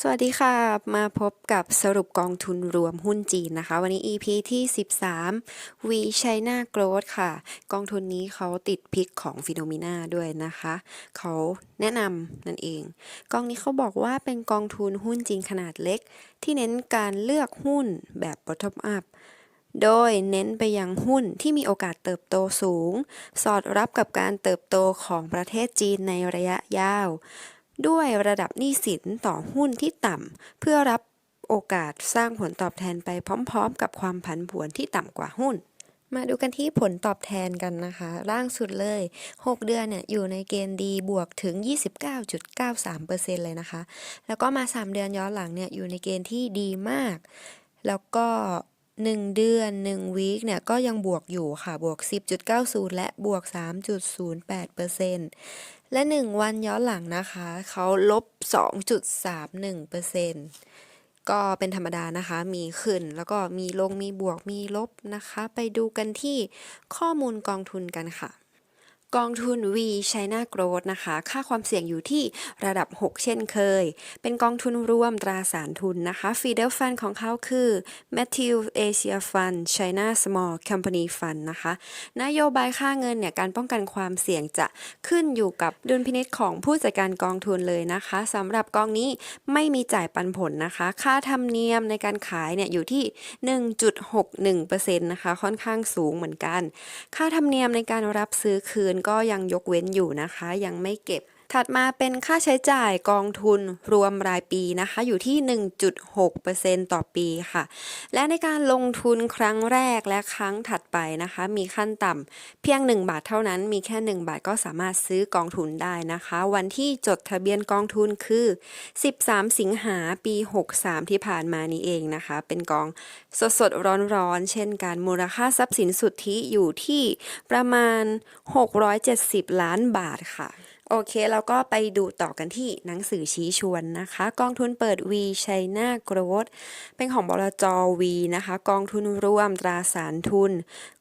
สวัสดีค่ะ มาพบกับสรุปกองทุนรวมหุ้นจีนนะคะ วันนี้ EP ที่ 13 V China Growth ค่ะ กองทุนนี้เขาติดพิกของฟิโนมิน่าด้วยนะคะ เขาแนะนำนั่นเอง กองนี้เขาบอกว่าเป็นกองทุนหุ้นจีนขนาดเล็ก ที่เน้นการเลือกหุ้นแบบ bottom up โดยเน้นไปยังหุ้นที่มีโอกาสเติบโตสูง สอดรับกับการเติบโตของประเทศจีนในระยะยาว ด้วยระดับหนี้สินต่อหุ้นที่ต่ำเพื่อรับโอกาสสร้างผลตอบแทนไปพร้อมๆ กับความผันผวนที่ต่ำกว่าหุ้น มาดูกันที่ผลตอบแทนกันนะคะ ล่างสุดเลย 6 เดือนเนี่ยอยู่ในเกณฑ์ดีบวกถึง 29.93%เลยนะคะ แล้วก็มา 3 เดือนย้อนหลังเนี่ยอยู่ในเกณฑ์ที่ดีมาก แล้วก็ 1 เดือน 1 วีคเนี่ยก็ยังบวกอยู่ค่ะ บวก 10.90 และบวก 3.08%และ 1 วันย้อนหลังนะคะ เขาลบ 2.31%ก็เป็นธรรมดานะคะ มีขึ้นแล้วก็มีลงมีบวกมีลบนะคะ ไปดูกันที่ข้อมูลกองทุนกันค่ะ กองทุน V China Growth นะคะ ค่าความเสี่ยงอยู่ที่ระดับ 6 เช่นเคย เป็นกองทุนรวมตราสารทุนนะคะ Feeder Fund ของเขาคือ Matthew Asia Fund China Small Company Fund นะคะ นโยบายค่าเงินเนี่ย การป้องกันความเสี่ยงจะขึ้นอยู่กับดุลพินิจของผู้จัดการกองทุนเลยนะคะสำหรับกองนี้ไม่มีจ่ายปันผลนะคะ ค่าธรรมเนียมในการขายเนี่ยอยู่ที่ 1.61%นะคะ ค่อนข้างสูงเหมือนกัน ค่าธรรมเนียมในการรับซื้อคืนก็ยังยกเว้นอยู่นะคะ ยังไม่เก็บ ถัดมาเป็นค่าใช้จ่ายกองทุนรวมรายปีนะคะอยู่ที่ 1.6%ต่อปีค่ะ และในการลงทุนครั้งแรกและครั้งถัดไปนะคะ มีขั้นต่ำเพียง 1 บาทเท่านั้น มีแค่ 1 บาทก็สามารถซื้อกองทุนได้นะคะ วันที่จดทะเบียนกองทุนคือ 13 สิงหาปี 63 ที่ผ่านมานี้เองนะคะ เป็นกองสดสดร้อนร้อนๆเช่นการมูลค่าทรัพย์สินสุทธิอยู่ที่ประมาณ 670 ล้านบาทค่ะ โอเคแล้วก็ไปดูต่อกันที่หนังสือชี้ชวนนะคะ กองทุนเปิด V China Growth เป็นของบลจ V นะคะ กองทุนรวมตราสารทุน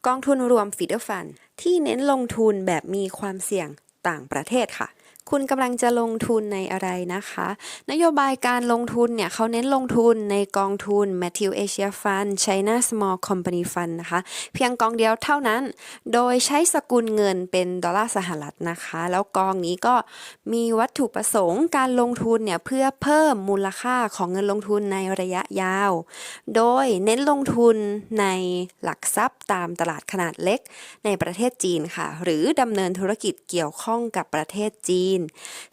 กองทุนรวมฟีเดอร์ฟัน ที่เน้นลงทุนแบบมีความเสี่ยงต่างประเทศค่ะ คุณกำลังจะลงทุนในอะไรนะคะ นโยบายการลงทุนเนี่ยเขาเน้นลงทุนในกองทุน Matthew Asia Fund China Small Company Fund นะคะ เพียงกองเดียวเท่านั้น โดยใช้สกุลเงินเป็นดอลลาร์สหรัฐนะคะ แล้วกองนี้ก็มีวัตถุประสงค์การลงทุนเนี่ยเพื่อเพิ่มมูลค่าของเงินลงทุนในระยะยาว โดยเน้นลงทุนในหลักทรัพย์ตามตลาดขนาดเล็กในประเทศจีนค่ะ หรือดำเนินธุรกิจเกี่ยวข้องกับประเทศจีนน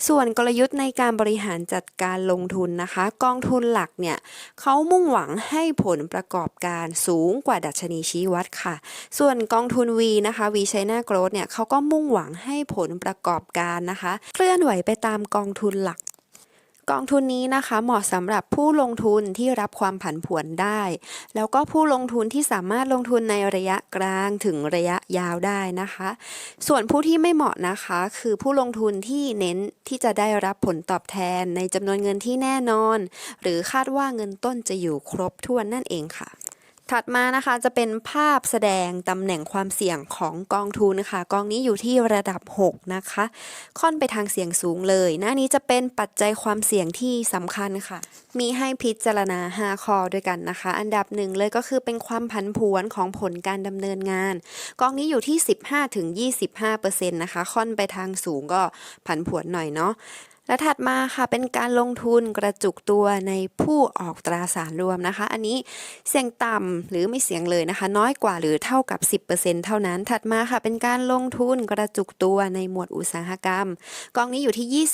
ส่วนกลยุทธ์ในการบริหารจัดการลงทุนนะคะ กองทุนหลักเนี่ยเขามุ่งหวังให้ผลประกอบการสูงกว่าดัชนีชี้วัดค่ะ ส่วนกองทุน V นะคะ V China Growth เนี่ยเขาก็มุ่งหวังให้ผลประกอบการนะคะ เคลื่อนไหวไปตามกองทุนหลัก กองทุนนี้นะคะเหมาะสำหรับผู้ลงทุนที่รับความผันผวนได้ แล้วก็ผู้ลงทุนที่สามารถลงทุนในระยะกลางถึงระยะยาวได้นะคะ ส่วนผู้ที่ไม่เหมาะนะคะ คือผู้ลงทุนที่เน้นที่จะได้รับผลตอบแทนในจำนวนเงินที่แน่นอน หรือคาดว่าเงินต้นจะอยู่ครบถ้วนนั่นเองค่ะ ถัดมานะคะจะเป็นภาพแสดงตำแหน่งความเสี่ยงของกองทุนค่ะ กองนี้อยู่ที่ระดับ 6 นะคะ ค่อนไปทางเสี่ยงสูงเลย หน้านี้จะเป็นปัจจัยความเสี่ยงที่สำคัญค่ะ มีให้พิจารณา 5 ข้อด้วยกันนะคะ อันดับหนึ่งเลยก็คือเป็นความผันผวนของผลการดำเนินงาน กองนี้อยู่ที่ 15-25%นะคะ ค่อนไปทางสูงก็ผันผวนหน่อยเนาะ และถัดมาค่ะเป็นการลงทุนกระจุกตัวในผู้ออกตราสารรวมนะคะ อันนี้เสี่ยงต่ำหรือไม่เสี่ยงเลยนะคะ น้อยกว่าหรือเท่ากับ 10%เท่านั้น ถัดมาค่ะเป็นการลงทุนกระจุกตัวในหมวดอุตสาหกรรม กองนี้อยู่ที่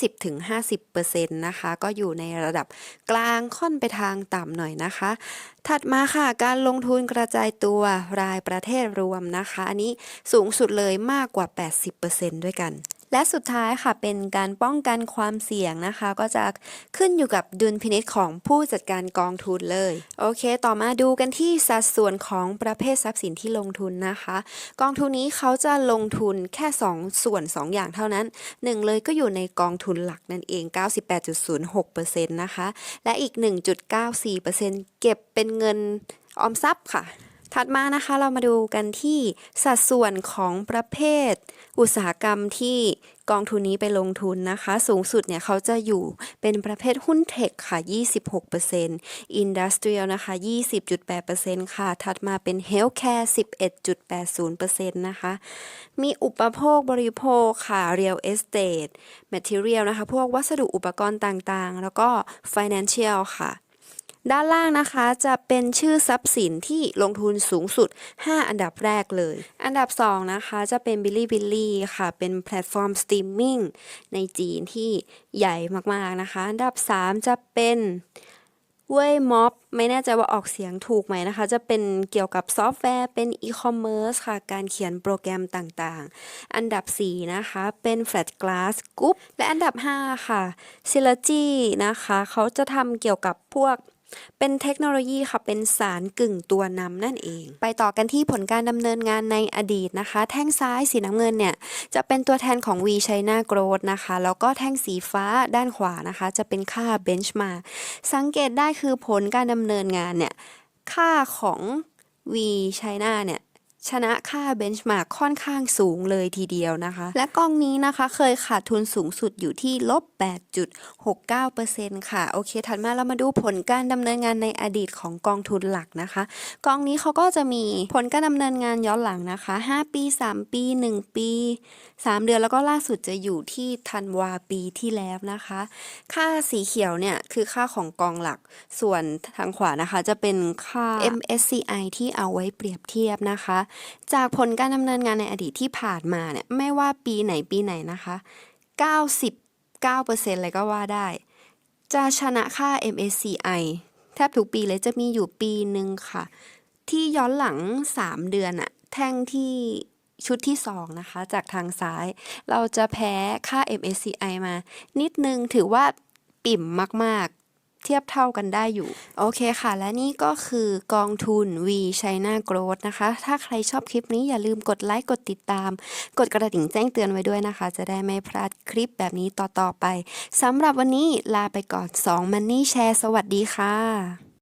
20-50%นะคะ ก็อยู่ในระดับกลางค่อนไปทางต่ำหน่อยนะคะ ถัดมาค่ะการลงทุนกระจายตัวรายประเทศรวมนะคะ อันนี้สูงสุดเลยมากกว่า 80%ด้วยกัน และสุดท้ายค่ะเป็นการป้องกันความเสี่ยงนะคะ ก็จะขึ้นอยู่กับดุลพินิจของผู้จัดการกองทุนเลย โอเค ต่อมาดูกันที่สัดส่วนของประเภททรัพย์สินที่ลงทุนนะคะ กองทุนนี้เขาจะลงทุนแค่ 2 ส่วน 2 อย่างเท่านั้น 1 เลยก็อยู่ในกองทุนหลักนั่นเอง 98.06%นะคะ และอีก 1.94%เก็บเป็นเงินออมทรัพย์ค่ะ ถัดมานะคะเรามาดูกันที่สัดส่วนของประเภท อุตสาหกรรมที่กองทุนนี้ไปลงทุนนะคะ สูงสุดเนี่ยเขาจะอยู่เป็นประเภทหุ้นเทคค่ะ 26% Industrial นะคะ 20.8%ค่ะ ถัดมาเป็น Healthcare 11.80%นะคะ มีอุปโภคบริโภคค่ะ Real Estate Material นะคะ พวกวัสดุอุปกรณ์ต่างๆ แล้วก็ Financial ค่ะ ด้านล่างนะคะจะเป็นชื่อทรัพย์สินที่ลงทุนสูงสุด 5 อันดับแรกเลย อันดับ 2 นะคะจะเป็น Bilibili ค่ะ เป็นแพลตฟอร์มสตรีมมิ่งในจีนที่ใหญ่มากๆนะคะ อันดับ 3 จะเป็นเว่ยม็อบไม่แน่ใจว่าออกเสียงถูกไหมนะคะ จะเป็นเกี่ยวกับซอฟต์แวร์เป็นอีคอมเมิร์ซค่ะ การเขียนโปรแกรมต่างๆ อันดับ 4 นะคะ เป็น Flat Glass Group และอันดับ 5 ค่ะ s y l o g y นะคะ เขาจะทำเกี่ยวกับพวก เป็นเทคโนโลยีค่ะเป็นสารกึ่งตัวนำนั่นเอง ไปต่อกันที่ผลการดำเนินงานในอดีตนะคะ แท่งซ้ายสีน้ำเงินเนี่ยจะเป็นตัวแทนของ V China Growth นะคะ แล้วก็แท่งสีฟ้าด้านขวานะคะ จะเป็นค่า Benchmark สังเกตได้คือผลการดำเนินงานเนี่ยค่าของ V China เนี่ย ชนะค่าเบนช์มาร์กค่อนข้างสูงเลยทีเดียวนะคะ และกองนี้นะคะเคยขาดทุนสูงสุดอยู่ที่ลบ 8.69%ค่ะ โอเค ถัดมาเรามาดูผลการดำเนินงานในอดีตของกองทุนหลักนะคะ กองนี้เขาก็จะมีผลการดำเนินงานย้อนหลังนะคะ 5 ปี 3 ปี 1 ปี 3 เดือนแล้วก็ล่าสุดจะอยู่ที่ธันวาปีที่แล้วนะคะ ค่าสีเขียวเนี่ยคือค่าของกองหลัก ส่วนทางขวานะคะจะเป็นค่า MSCI ที่เอาไว้เปรียบเทียบนะคะจากผลการดำเนินงานในอดีตที่ผ่านมาเนี่ยไม่ว่าปีไหนปีไหนนะคะ 99%เลยก็ว่าได้ จะชนะค่า MSCI แทบทุกปีเลยจะมีอยู่ปีหนึ่งค่ะ ที่ย้อนหลัง 3 เดือนอะแท่งที่ชุดที่ 2 นะคะ จากทางซ้าย เราจะแพ้ค่า MSCI มา นิดนึงถือว่าปิ่มมาก เทียบเท่ากันได้อยู่ โอเคค่ะ และนี่ก็คือกองทุน V China Growth นะคะ ถ้าใครชอบคลิปนี้อย่าลืมกดไลค์กดติดตาม กดกระดิ่งแจ้งเตือนไว้ด้วยนะคะ จะได้ไม่พลาดคลิปแบบนี้ต่อๆไปสำหรับวันนี้ลาไปก่อน 2 Money Share สวัสดีค่ะ